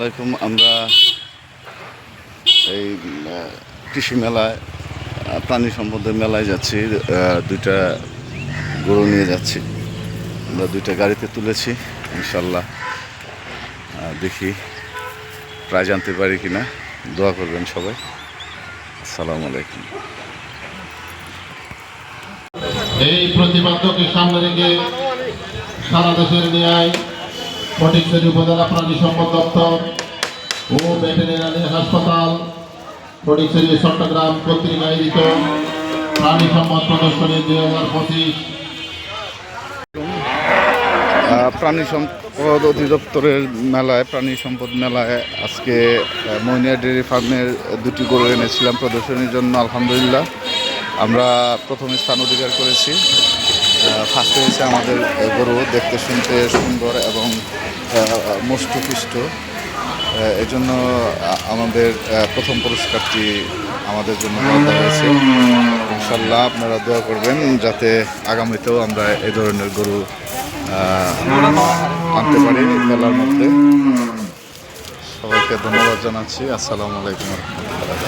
আলাইকুম, আমরা এই কৃষি মেলায় প্রাণী সম্পদের মেলায় যাচ্ছি দুইটা গরু নিয়ে যাচ্ছি। আমরা দুইটা গাড়িতে তুলেছি, ইনশাল্লাহ দেখি প্রায় জানতে পারি কিনা। দোয়া করবেন সবাই। আসসালামু আলাইকুম। এই প্রতিপাদ্যকে সামনে রেখে সারা দেশের ন্যায় ফটিকছড়ি উপজেলা প্রাণী সম্পদ দপ্তর ও ভেটেরিনারি হাসপাতাল। ফটিকছড়ি চট্টগ্রাম কর্তৃক আয়োজিত প্রাণী সম্পদ প্রদর্শনী দুই হাজার পঁচিশ। প্রাণী সম্পদ অধিদপ্তরের মেলায়, প্রাণী সম্পদ মেলায় আজকে মইনিয়া ডেয়ারি ফার্মের দুটি গরু এনেছিলাম প্রদর্শনীর জন্য, আলহামদুলিল্লাহ। আমরা প্রথম স্থান অধিকার করেছি। ফার্স্ট হয়েছে আমাদের গরু, দেখতে শুনতে সুন্দর এবং মুষ্টপুষ্ট এই জন্য আমাদের প্রথম পুরস্কারটি আমাদের জন্য ইনশাল্লাহ আপনারা দোয়া করবেন যাতে আগামীতেও আমরা এ ধরনের গরু আনতে পারি মেলার মধ্যে। সবাইকে ধন্যবাদ জানাচ্ছি। আসসালামু আলাইকুম। রহমতুল্লাহ